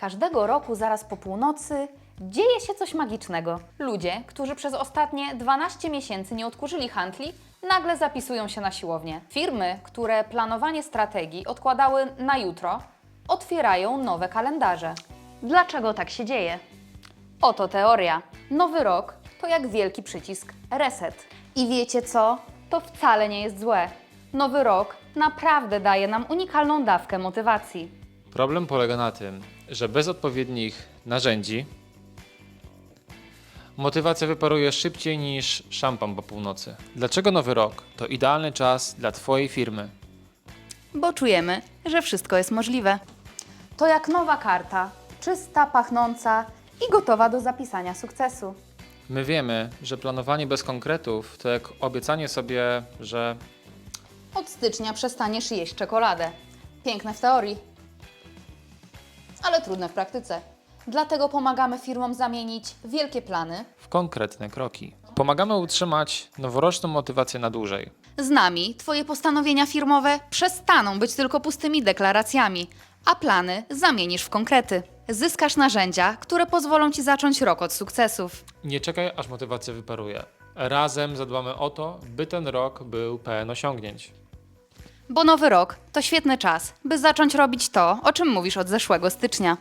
Każdego roku zaraz po północy dzieje się coś magicznego. Ludzie, którzy przez ostatnie 12 miesięcy nie odkurzyli handli, nagle zapisują się na siłownię. Firmy, które planowanie strategii odkładały na jutro, otwierają nowe kalendarze. Dlaczego tak się dzieje? Oto teoria. Nowy rok to jak wielki przycisk reset. I wiecie co? To wcale nie jest złe. Nowy rok naprawdę daje nam unikalną dawkę motywacji. Problem polega na tym, że bez odpowiednich narzędzi motywacja wyparuje szybciej niż szampan po północy. Dlaczego nowy rok to idealny czas dla Twojej firmy? bo czujemy, że wszystko jest możliwe. To jak nowa karta, czysta, pachnąca i gotowa do zapisania sukcesu. My wiemy, że planowanie bez konkretów to jak obiecanie sobie, że Od stycznia przestaniesz jeść czekoladę. Piękne w teorii, ale trudne w praktyce. Dlatego pomagamy firmom zamienić wielkie plany w konkretne kroki. Pomagamy utrzymać noworoczną motywację na dłużej. Z nami Twoje postanowienia firmowe przestaną być tylko pustymi deklaracjami, a plany zamienisz w konkrety. Zyskasz narzędzia, które pozwolą Ci zacząć rok od sukcesów. Nie czekaj, aż motywacja wyparuje. Razem zadbamy o to, by ten rok był pełen osiągnięć. Bo nowy rok to świetny czas, by zacząć robić to, o czym mówisz od zeszłego stycznia.